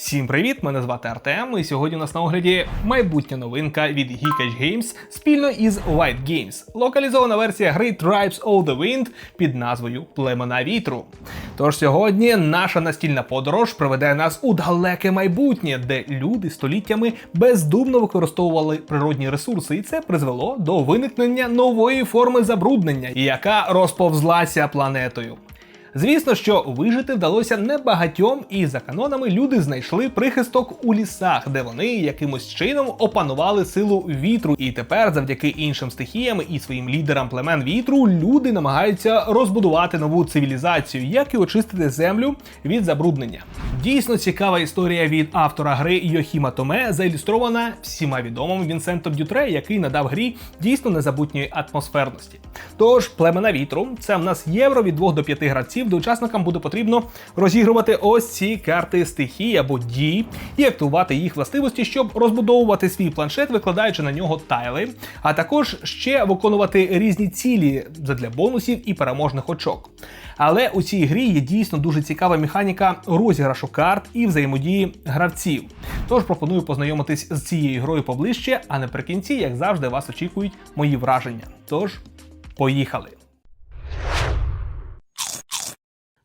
Всім привіт! Мене звати Артем. І сьогодні у нас на огляді майбутня новинка від Geekage Games спільно із White Games. Локалізована версія гри Tribes of the Wind під назвою Племена вітру. Тож сьогодні наша настільна подорож приведе нас у далеке майбутнє, де люди століттями бездумно використовували природні ресурси, і це призвело до виникнення нової форми забруднення, яка розповзлася планетою. Звісно, що вижити вдалося небагатьом, і за канонами люди знайшли прихисток у лісах, де вони якимось чином опанували силу вітру. І тепер, завдяки іншим стихіям і своїм лідерам племен вітру, люди намагаються розбудувати нову цивілізацію, як і очистити землю від забруднення. Дійсно цікава історія від автора гри Йохіма Томе, заілюстрована всіма відомим Вінсентом Дютре, який надав грі дійсно незабутньої атмосферності. Тож племена вітру це в нас євро від 2 до 5 гравців, де учасникам буде потрібно розігрувати ось ці карти стихії або дій і активувати їх властивості, щоб розбудовувати свій планшет, викладаючи на нього тайли, а також ще виконувати різні цілі задля бонусів і переможних очок. Але у цій грі є дійсно дуже цікава механіка розіграшу карт і взаємодії гравців. Тож пропоную познайомитись з цією грою поближче, а наприкінці, як завжди, вас очікують мої враження. Тож, поїхали!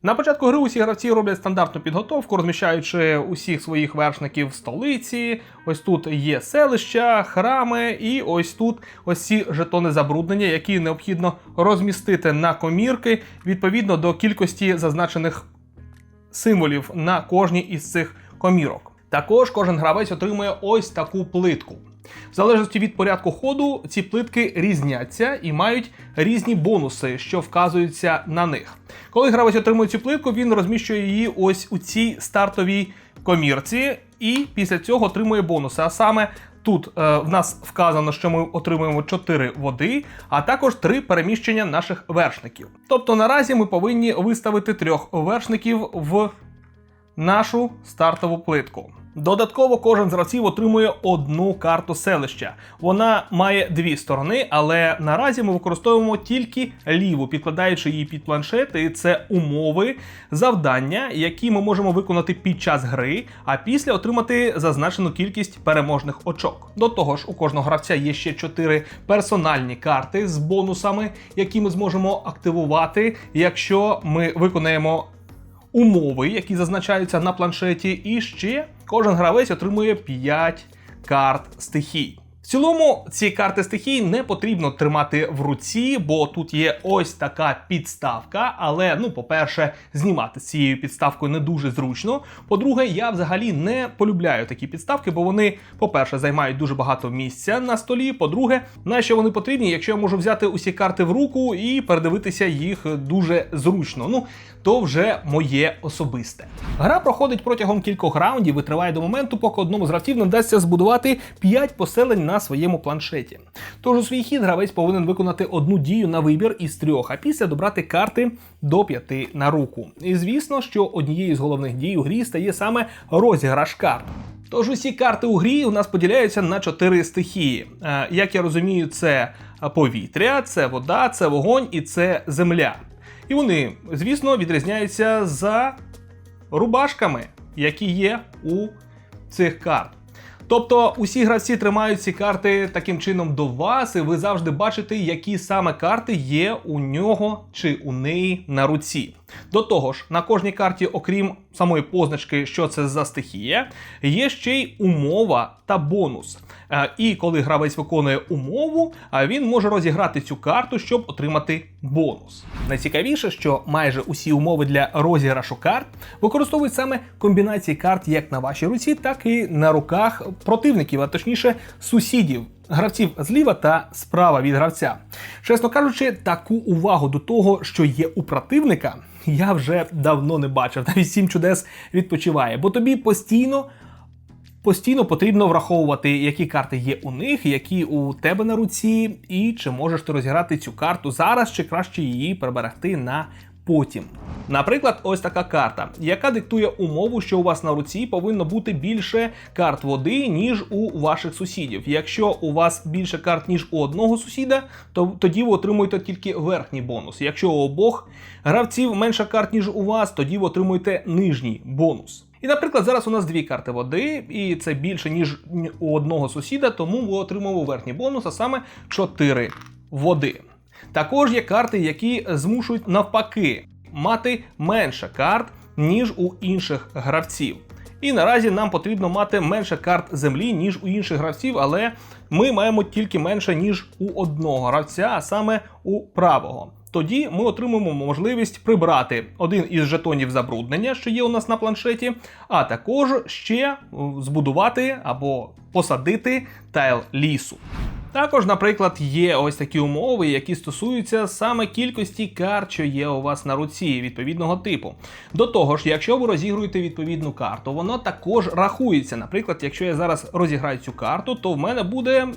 На початку гри усі гравці роблять стандартну підготовку, розміщаючи усіх своїх вершників в столиці. Ось тут є селища, храми, і ось тут ось ці жетони забруднення, які необхідно розмістити на комірки відповідно до кількості зазначених символів на кожній із цих комірок. Також кожен гравець отримує ось таку плитку. В залежності від порядку ходу, ці плитки різняться і мають різні бонуси, що вказуються на них. Коли гравець отримує цю плитку, він розміщує її ось у цій стартовій комірці, і після цього отримує бонуси. А саме тут е, в нас вказано, що ми отримуємо 4 води, а також 3 переміщення наших вершників. Тобто наразі ми повинні виставити трьох вершників в нашу стартову плитку. Додатково кожен з гравців отримує одну карту селища. Вона має дві сторони, але наразі ми використовуємо тільки ліву, підкладаючи її під планшет, і це умови, завдання, які ми можемо виконати під час гри, а після отримати зазначену кількість переможних очок. До того ж, у кожного гравця є ще чотири персональні карти з бонусами, які ми зможемо активувати, якщо ми виконаємо умови, які зазначаються на планшеті, і ще кожен гравець отримує 5 карт стихій. В цілому ці карти стихій не потрібно тримати в руці, бо тут є ось така підставка. Але, ну, по-перше, знімати з цією підставкою не дуже зручно. По-друге, я взагалі не полюбляю такі підставки, бо вони, по-перше, займають дуже багато місця на столі. По-друге, на що вони потрібні, якщо я можу взяти усі карти в руку і передивитися їх дуже зручно. Ну, то вже моє особисте. Гра проходить протягом кількох раундів і триває до моменту, поки одному з гравців не вдасться збудувати 5 поселень на своєму планшеті. Тож у свій хід гравець повинен виконати одну дію на вибір із трьох, а після добрати карти до п'яти на руку. І звісно, що однією з головних дій у грі стає саме розіграш карт. Тож усі карти у грі у нас поділяються на чотири стихії. Е, Як я розумію, це повітря, це вода, це вогонь і це земля. І вони, звісно, відрізняються за рубашками, які є у цих карт. Тобто усі гравці тримають ці карти таким чином до вас, і ви завжди бачите, які саме карти є у нього чи у неї на руці. До того ж, на кожній карті, окрім самої позначки, що це за стихія, є ще й умова та бонус. Е, І коли гравець виконує умову, він може розіграти цю карту, щоб отримати бонус. Найцікавіше, що майже усі умови для розіграшу карт використовують саме комбінації карт як на вашій руці, так і на руках противників, а точніше сусідів. Гравців зліва та справа від гравця. Чесно кажучи, таку увагу до того, що є у противника, я вже давно не бачив. Навіть сім чудес відпочиває, бо тобі постійно. Постійно потрібно враховувати, які карти є у них, які у тебе на руці, і чи можеш ти розіграти цю карту зараз, чи краще її приберегти на потім. Наприклад, ось така карта, яка диктує умову, що у вас на руці повинно бути більше карт води, ніж у ваших сусідів. Якщо у вас більше карт, ніж у одного сусіда, то тоді ви отримуєте тільки верхній бонус. Якщо у обох гравців менше карт, ніж у вас, тоді ви отримуєте нижній бонус. І, наприклад, зараз у нас дві карти води, і це більше, ніж у одного сусіда, тому ми отримуємо верхній бонус, а саме 4 води. Також є карти, які змушують навпаки мати менше карт, ніж у інших гравців. І наразі нам потрібно мати менше карт землі, ніж у інших гравців, але ми маємо тільки менше, ніж у одного гравця, а саме у правого. Тоді ми отримаємо можливість прибрати один із жетонів забруднення, що є у нас на планшеті, а також ще збудувати або посадити тайл лісу. Також, наприклад, є ось такі умови, які стосуються саме кількості карт, що є у вас на руці відповідного типу. До того ж, якщо ви розігруєте відповідну карту, воно також рахується. Наприклад, якщо я зараз розіграю цю карту, то в мене буде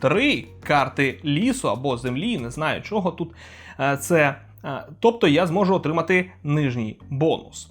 три карти лісу або землі, не знаю чого тут е, це. Е, тобто я зможу отримати нижній бонус.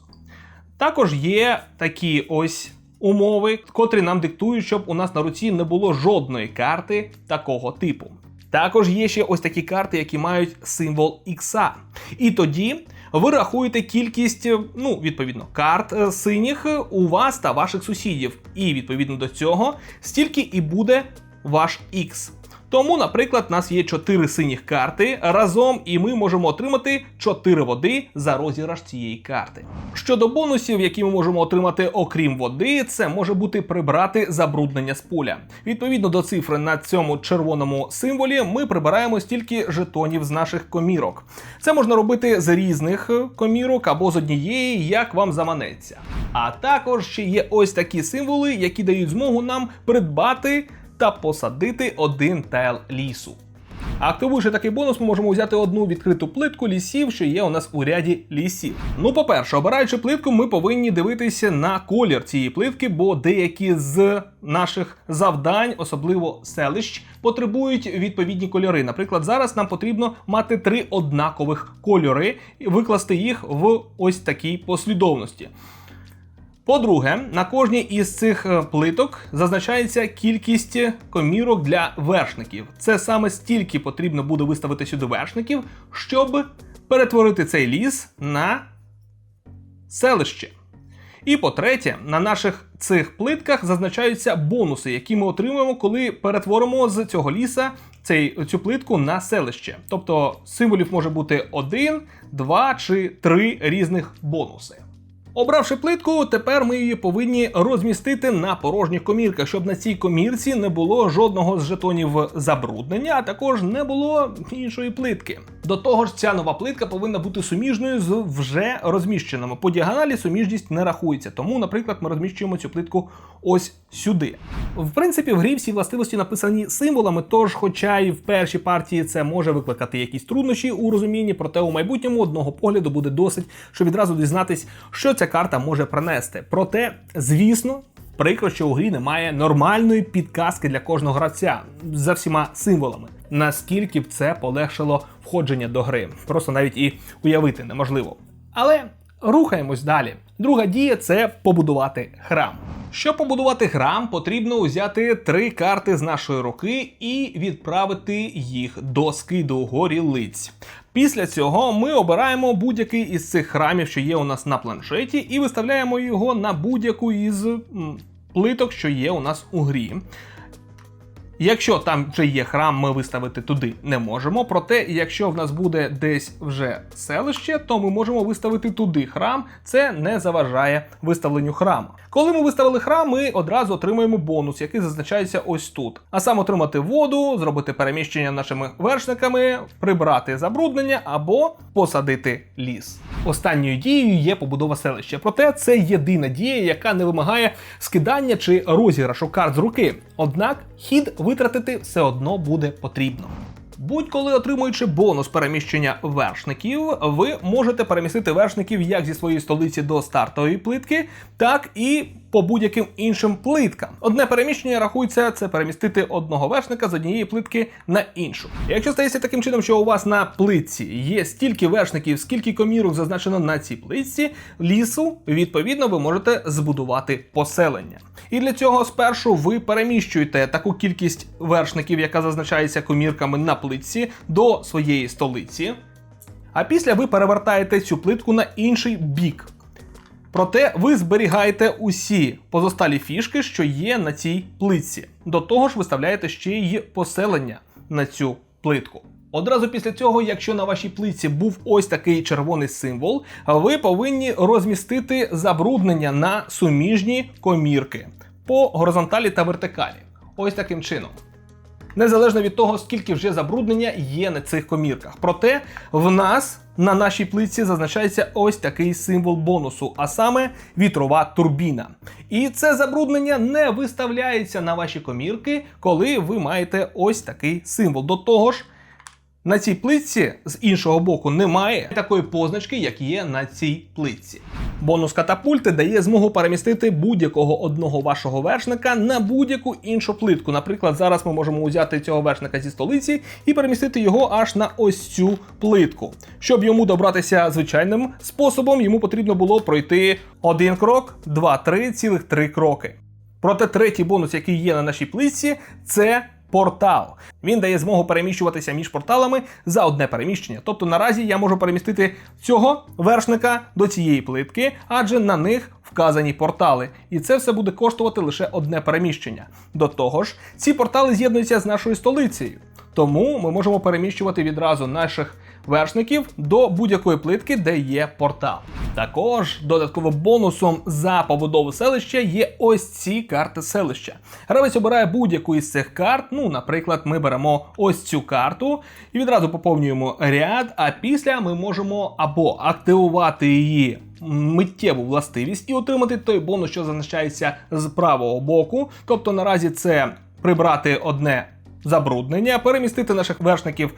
Також є такі ось умови, котрі нам диктують, щоб у нас на руці не було жодної карти такого типу. Також є ще ось такі карти, які мають символ X. І тоді ви рахуєте кількість, ну, відповідно, карт е, синіх у вас та ваших сусідів. І відповідно до цього стільки і буде ваш X. Тому, наприклад, у нас є 4 синіх карти разом, і ми можемо отримати 4 води за розіграш цієї карти. Щодо бонусів, які ми можемо отримати, окрім води, це може бути прибрати забруднення з поля. Відповідно до цифри на цьому червоному символі, ми прибираємо стільки жетонів з наших комірок. Це можна робити з різних комірок або з однієї, як вам заманеться. А також ще є ось такі символи, які дають змогу нам придбати та посадити один тайл лісу. Активуючи такий бонус, ми можемо взяти одну відкриту плитку лісів, що є у нас у ряді лісів. Ну, по-перше, обираючи плитку, ми повинні дивитися на колір цієї плитки, бо деякі з наших завдань, особливо селищ, потребують відповідні кольори. Наприклад, зараз нам потрібно мати три однакових кольори і викласти їх в ось такій послідовності. По-друге, на кожній із цих е, плиток зазначається кількість комірок для вершників. Це саме стільки потрібно буде виставити сюди вершників, щоб перетворити цей ліс на селище. І по-третє, на наших цих плитках зазначаються бонуси, які ми отримуємо, коли перетворимо з цього ліса цей, цю плитку на селище. Тобто символів може бути один, два чи три різних бонуси. Обравши плитку, тепер ми її повинні розмістити на порожніх комірках, щоб на цій комірці не було жодного з жетонів забруднення, а також не було іншої плитки. До того ж, ця нова плитка повинна бути суміжною з вже розміщеними. По діагоналі суміжність не рахується. Тому, наприклад, ми розміщуємо цю плитку ось сюди. В принципі, в грі всі властивості написані символами, тож, хоча і в першій партії це може викликати якісь труднощі у розумінні, проте у майбутньому одного погляду буде досить, щоб відразу дізнатись, що ця карта може принести. Проте, звісно. Прикро, що у грі немає нормальної підказки для кожного гравця за всіма символами. Наскільки б це полегшило входження до гри, просто навіть і уявити неможливо. Але рухаємось далі. Друга дія це побудувати храм. Щоб побудувати храм, потрібно взяти три карти з нашої руки і відправити їх до скиду горілиць. Після цього ми обираємо будь-який із цих храмів, що є у нас на планшеті, і виставляємо його на будь-яку із плиток, що є у нас у грі. Якщо там вже є храм, ми виставити туди не можемо. Проте, якщо в нас буде десь вже селище, то ми можемо виставити туди храм. Це не заважає виставленню храму. Коли ми виставили храм, ми одразу отримуємо бонус, який зазначається ось тут. А сам отримати воду, зробити переміщення нашими вершниками, прибрати забруднення або посадити ліс. Останньою дією є побудова селища. Проте це єдина дія, яка не вимагає скидання чи розіграшу карт з руки. Однак хід витратити все одно буде потрібно. Будь-коли отримуючи бонус переміщення вершників, ви можете перемістити вершників як зі своєї столиці до стартової плитки, так і по будь-яким іншим плиткам. Одне переміщення рахується це перемістити одного вершника з однієї плитки на іншу. Якщо стається таким чином, що у вас на плитці є стільки вершників, скільки комірок зазначено на цій плитці, лісу, відповідно, ви можете збудувати поселення. І для цього спершу ви переміщуєте таку кількість вершників, яка зазначається комірками на плитці, до своєї столиці. А після ви перевертаєте цю плитку на інший бік Проте ви зберігаєте усі позосталі фішки, що є на цій плитці. До того ж, виставляєте ще й поселення на цю плитку. Одразу після цього, якщо на вашій плитці був ось такий червоний символ, ви повинні розмістити забруднення на суміжні комірки по горизонталі та вертикалі. Ось таким чином. Незалежно від того, скільки вже забруднення є на цих комірках. Проте в нас на нашій плитці зазначається ось такий символ бонусу, а саме вітрова турбіна. І це забруднення не виставляється на ваші комірки, коли ви маєте ось такий символ. До того ж, на цій плитці з іншого боку немає такої позначки, як є на цій плитці. Бонус катапульти дає змогу перемістити будь-якого одного вашого вершника на будь-яку іншу плитку. Наприклад, зараз ми можемо взяти цього вершника зі столиці і перемістити його аж на ось цю плитку. Щоб йому добратися звичайним способом, йому потрібно було пройти один крок, два, три, цілих три кроки. Проте третій бонус, який є на нашій плитці, це портал. Він дає змогу переміщуватися між порталами за одне переміщення. Тобто наразі я можу перемістити цього вершника до цієї плитки, адже на них вказані портали. І це все буде коштувати лише одне переміщення. До того ж, ці портали з'єднуються з нашою столицею. Тому ми можемо переміщувати відразу наших вершників до будь-якої плитки, де є портал. Також додатковим бонусом за побудову селища є ось ці карти селища. Гравець обирає будь-яку із цих карт. Ну, наприклад, ми беремо ось цю карту і відразу поповнюємо ряд. А після ми можемо або активувати її. Миттєву властивість і отримати той бонус, що зазначається з правого боку. Тобто наразі це прибрати одне забруднення, перемістити наших вершників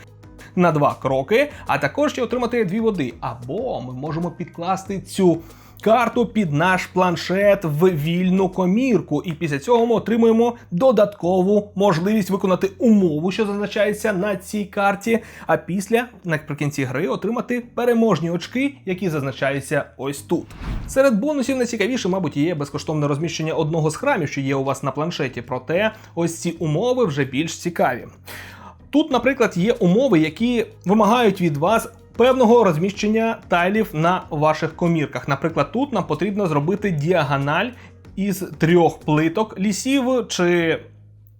на два кроки, а також ще отримати дві води. Або ми можемо підкласти цю карту під наш планшет в вільну комірку, і після цього ми отримуємо додаткову можливість виконати умову, що зазначається на цій карті. А після наприкінці гри отримати переможні очки, які зазначаються ось тут. Серед бонусів найцікавіше, мабуть, є безкоштовне розміщення одного з храмів, що є у вас на планшеті. Проте ось ці умови вже більш цікаві. Тут, наприклад, є умови, які вимагають від вас певного розміщення тайлів на ваших комірках. Наприклад, тут нам потрібно зробити діагональ із трьох плиток лісів чи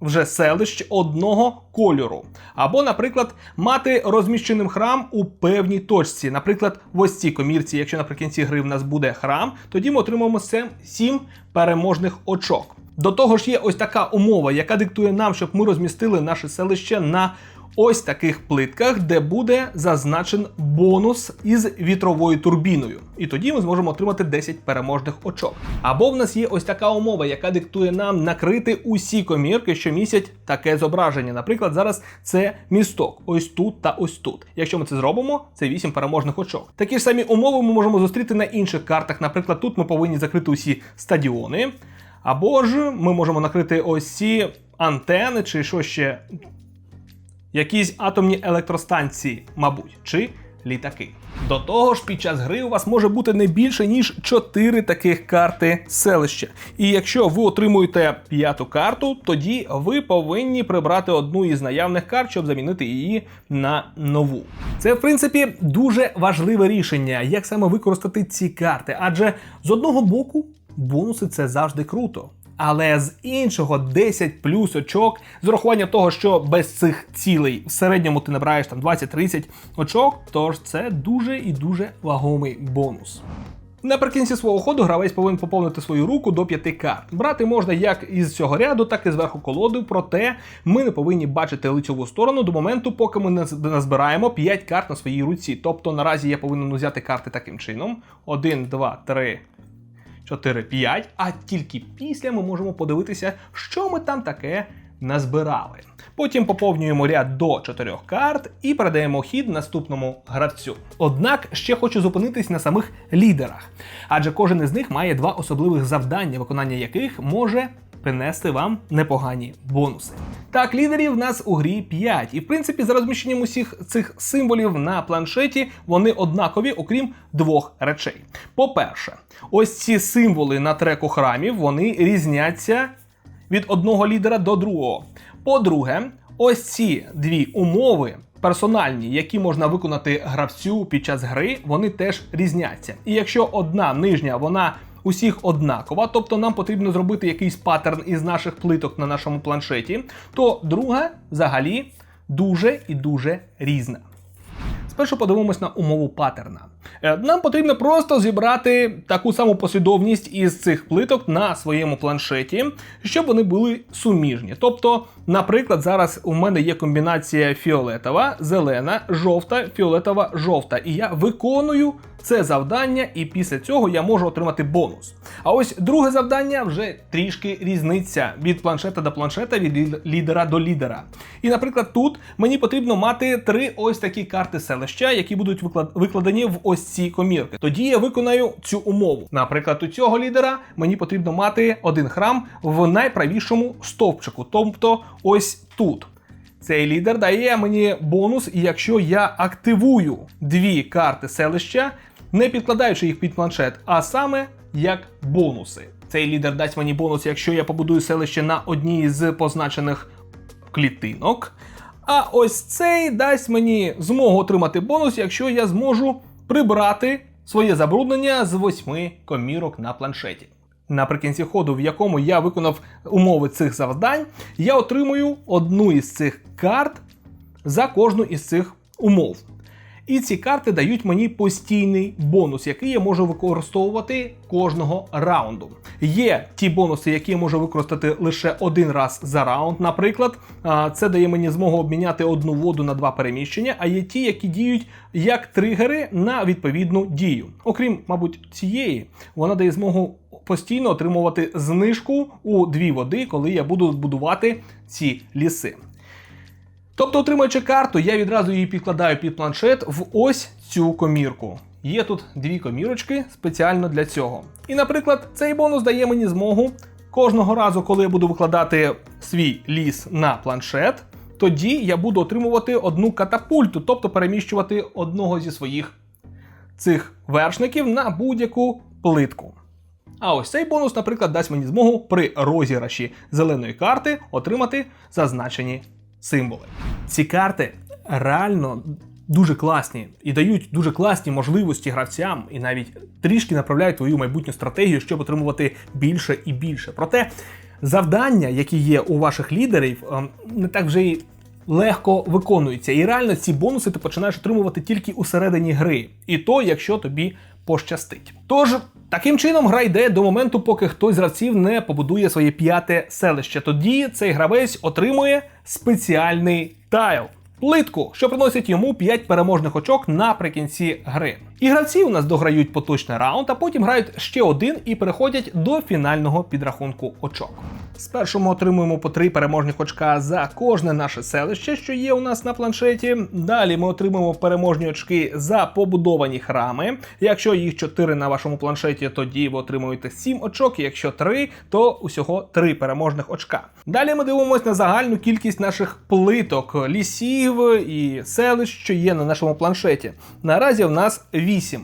вже селищ одного кольору. Або, наприклад, мати розміщеним храм у певній точці. Наприклад, в ось цій комірці, якщо наприкінці гри в нас буде храм, тоді ми отримаємо 7 переможних очок. До того ж, є ось така умова, яка диктує нам, щоб ми розмістили наше селище на ось таких плитках, де буде зазначен бонус із вітровою турбіною. І тоді ми зможемо отримати 10 переможних очок. Або в нас є ось така умова, яка диктує нам накрити усі комірки, що містять таке зображення. Наприклад, зараз це місток, ось тут та ось тут. Якщо ми це зробимо, це 8 переможних очок. Такі ж самі умови ми можемо зустріти на інших картах. Наприклад, тут ми повинні закрити усі стадіони. Або ж ми можемо накрити ось ці антени, чи що ще, якісь атомні електростанції, мабуть, чи літаки. До того ж, під час гри у вас може бути не більше ніж 4 таких карти селища. І якщо ви отримуєте п'яту карту, тоді ви повинні прибрати одну із наявних карт, щоб замінити її на нову. Це, в принципі, дуже важливе рішення, як саме використати ці карти. Адже з одного боку бонуси це завжди круто. Але з іншого 10 плюс очок, з урахуванням того, що без цих цілей в середньому ти набираєш там 20-30 очок, тож це дуже і дуже вагомий бонус. Наприкінці свого ходу гравець повинен поповнити свою руку до 5 карт. Брати можна як із цього ряду, так і зверху колоди, проте ми не повинні бачити лицьову сторону до моменту, поки ми не назбираємо 5 карт на своїй руці. Тобто наразі я повинен взяти карти таким чином: 1, 2, 3, 4, 5, а тільки після ми можемо подивитися, що ми там таке назбирали. Потім поповнюємо ряд до 4 карт і передаємо хід наступному гравцю. Однак ще хочу зупинитись на самих лідерах, адже кожен із них має два особливих завдання, виконання яких може принести вам непогані бонуси. Так, лідерів в нас у грі 5. І в принципі, за розміщенням усіх цих символів на планшеті вони однакові, окрім двох речей. По-перше, ось ці символи на треку храмів вони різняться від одного лідера до другого. По-друге, Ось ці дві умови. Персональні, які можна виконати гравцю під час гри, вони теж різняться. І якщо одна нижня, вона усіх однакова, тобто нам потрібно зробити якийсь паттерн із наших плиток на нашому планшеті, то друга взагалі дуже і дуже різна. Спершу подивимось на умову паттерна. Е, Нам потрібно просто зібрати таку саму послідовність із цих плиток на своєму планшеті, щоб вони були суміжні. Тобто, наприклад, зараз у мене є комбінація фіолетова, зелена, жовта, фіолетова, жовта. І я виконую це завдання, і після цього я можу отримати бонус. А ось друге завдання вже трішки різниця від планшета до планшета, від лідера до лідера. І, наприклад, тут мені потрібно мати три ось такі карти селища, які будуть викладені в ось ці комірки. Тоді я виконаю цю умову. Наприклад, у цього лідера мені потрібно мати один храм в найправішому стовпчику, тобто ось тут. Цей лідер дає мені бонус, якщо я активую дві карти селища, не підкладаючи їх під планшет, а саме як бонуси. Цей лідер дасть мені бонус, якщо я побудую селище на одній з позначених клітинок. А ось цей дасть мені змогу отримати бонус, якщо я зможу прибрати своє забруднення з восьми комірок на планшеті. Наприкінці ходу, в якому я виконав умови цих завдань, я отримую одну із цих карт за кожну із цих умов. І ці карти дають мені постійний бонус, який я можу використовувати кожного раунду. Є ті бонуси, які я можу використати лише один раз за раунд. Наприклад, це дає мені змогу обміняти одну воду на два переміщення, а є ті, які діють як тригери на відповідну дію. Окрім, мабуть, цієї, вона дає змогу постійно отримувати знижку у дві води, коли я буду будувати ці ліси. Тобто, отримуючи карту, я відразу її підкладаю під планшет в ось цю комірку. Є тут дві комірочки спеціально для цього. І, наприклад, цей бонус дає мені змогу кожного разу, коли я буду викладати свій ліс на планшет, тоді я буду отримувати одну катапульту, тобто переміщувати одного зі своїх цих вершників на будь-яку плитку. А ось цей бонус, наприклад, дасть мені змогу при розіграші зеленої карти отримати зазначені символи. Ці карти реально дуже класні і дають дуже класні можливості гравцям, і навіть трішки направляють твою майбутню стратегію, щоб отримувати більше і більше. Проте завдання, які є у ваших лідерів, ем, не так вже й легко виконуються. І реально ці бонуси ти починаєш отримувати тільки у середині гри, і то, якщо тобі пощастить. Тож. Таким чином, гра йде до моменту, поки хтось з гравців не побудує своє п'яте селище. Тоді цей гравець отримує спеціальний тайл. Плитку, що приносить йому 5 переможних очок наприкінці гри. І гравці у нас дограють поточний раунд, а потім грають ще один і переходять до фінального підрахунку очок. Спершу ми отримуємо по 3 переможних очка за кожне наше селище, що є у нас на планшеті. Далі ми отримуємо переможні очки за побудовані храми. Якщо їх 4 на вашому планшеті, тоді ви отримуєте 7 очок. Якщо 3, то усього 3 переможних очка. Далі ми дивимося на загальну кількість наших плиток, лісів і селищ, що є на нашому планшеті. Наразі в нас 8.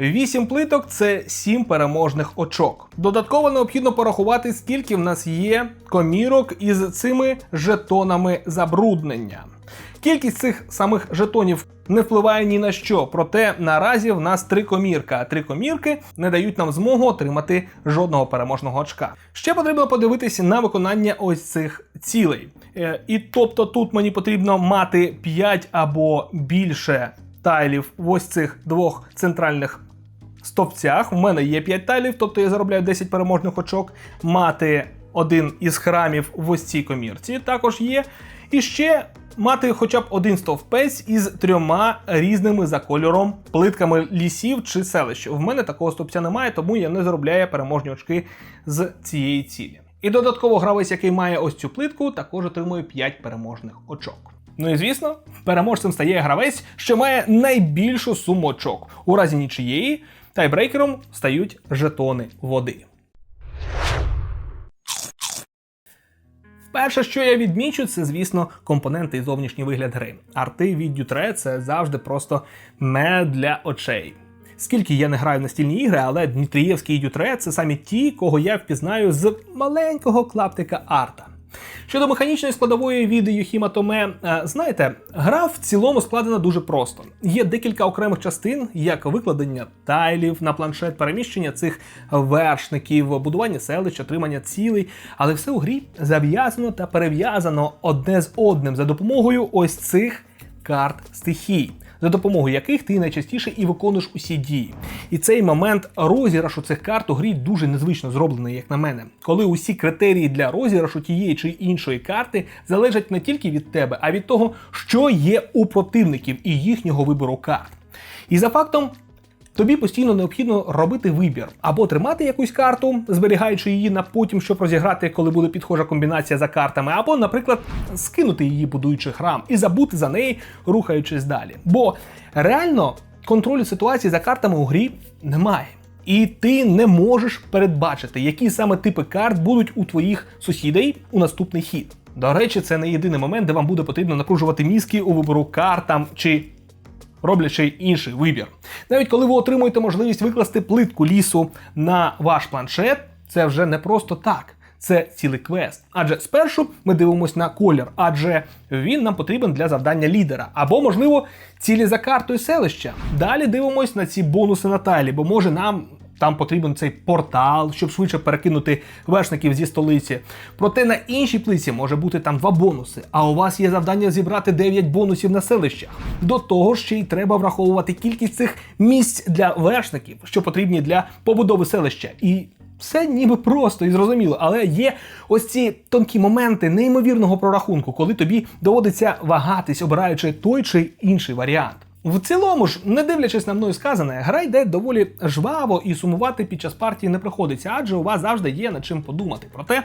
8 плиток це 7 переможних очок. Додатково необхідно порахувати, скільки в нас є комірок із цими жетонами забруднення. Кількість цих самих жетонів не впливає ні на що, проте наразі в нас три комірка, а три комірки не дають нам змогу отримати жодного переможного очка. Ще потрібно подивитися на виконання ось цих цілей. Е, і тобто тут мені потрібно мати 5 або більше тайлів в ось цих двох центральних стовпцях. У мене є 5 тайлів, тобто я заробляю 10 переможних очок. Мати один із храмів в ось цій комірці також є. І ще мати хоча б один стовпець із трьома різними за кольором плитками лісів чи селищ. В мене такого стовпця немає, тому я не заробляю переможні очки з цієї цілі. І додатково гравець, який має ось цю плитку, також отримує 5 переможних очок. Ну і звісно, переможцем стає гравець, що має найбільшу суму очок. У разі нічиєї тайбрейкером стають жетони води. Перше, що я відмічу, це, звісно, компоненти і зовнішній вигляд гри. Арти від Дютре це завжди просто мед для очей. Скільки я не граю в настільні ігри, але Дмитрієвський і Дютре це самі ті, кого я впізнаю з маленького клаптика арта. Щодо механічної складової від Юхіма Томе, е, знаєте, гра в цілому складена дуже просто. Є декілька окремих частин, як викладення тайлів на планшет, переміщення цих вершників, будування селищ, отримання цілей, але все у грі зав'язано та перев'язано одне з одним за допомогою ось цих карт стихій, за допомогою яких ти найчастіше і виконуєш усі дії. І цей момент розіграшу цих карт у грі дуже незвично зроблений, як на мене, коли усі критерії для розіграшу тієї чи іншої карти залежать не тільки від тебе, а від того, що є у противників і їхнього вибору карт. І за фактом. Тобі постійно необхідно робити вибір або тримати якусь карту, зберігаючи її на потім, щоб розіграти, коли буде підхожа комбінація за картами, або, наприклад, скинути її, будуючи храм, і забути за неї, рухаючись далі. Бо реально контролю ситуації за картами у грі немає. І ти не можеш передбачити, які саме типи карт будуть у твоїх сусідей у наступний хід. До речі, це не єдиний момент, де вам буде потрібно напружувати мізки у вибору карт там чи роблячи інший вибір. Навіть коли ви отримуєте можливість викласти плитку лісу на ваш планшет, це вже не просто так. Це цілий квест. Адже спершу ми дивимося на колір, адже він нам потрібен для завдання лідера. Або, можливо, цілі за картою селища. Далі дивимось на ці бонуси на тайлі, бо може нам там потрібен цей портал, щоб швидше перекинути вершників зі столиці. Проте на іншій плиці може бути там два бонуси. А у вас є завдання зібрати 9 бонусів на селищах. До того ж, ще й треба враховувати кількість цих місць для вершників, що потрібні для побудови селища. І все ніби просто і зрозуміло, але є ось ці тонкі моменти неймовірного прорахунку, коли тобі доводиться вагатись, обираючи той чи інший варіант. В цілому ж, не дивлячись на мною сказане, гра йде доволі жваво і сумувати під час партії не приходиться, адже у вас завжди є над чим подумати. Проте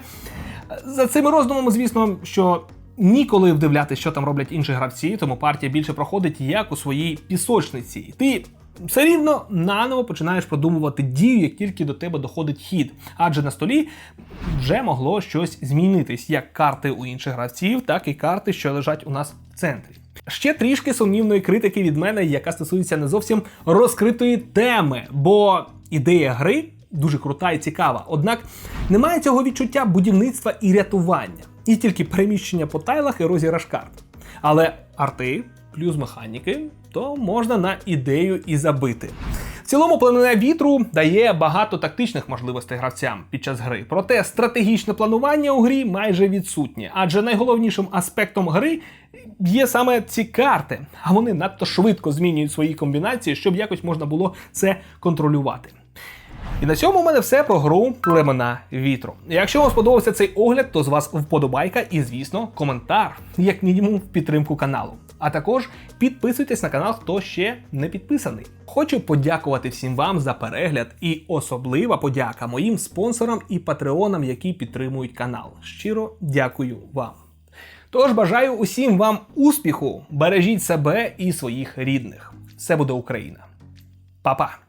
за цими роздумами, звісно, що ніколи вдивляти, що там роблять інші гравці, тому партія більше проходить як у своїй пісочниці. Ти все рівно наново починаєш продумувати дію, як тільки до тебе доходить хід. Адже на столі вже могло щось змінитись, як карти у інших гравців, так і карти, що лежать у нас в центрі. Ще трішки сумнівної критики від мене, яка стосується не зовсім розкритої теми, бо ідея гри дуже крута і цікава. Однак немає цього відчуття будівництва і рятування, і тільки переміщення по тайлах і розіграш карт. Але арти плюс механіки, то можна на ідею і забити. В цілому племене вітру дає багато тактичних можливостей гравцям під час гри. Проте стратегічне планування у грі майже відсутнє, адже найголовнішим аспектом гри є саме ці карти, а вони надто швидко змінюють свої комбінації, щоб якось можна було це контролювати. І на цьому у мене все про гру племена вітру. Якщо вам сподобався цей огляд, то з вас вподобайка і, звісно, коментар, як мінімум, в підтримку каналу. А також підписуйтесь на канал, хто ще не підписаний. Хочу подякувати всім вам за перегляд і особлива подяка моїм спонсорам і патреонам, які підтримують канал. Щиро дякую вам. Тож бажаю усім вам успіху, бережіть себе і своїх рідних. Все буде Україна. Па-па!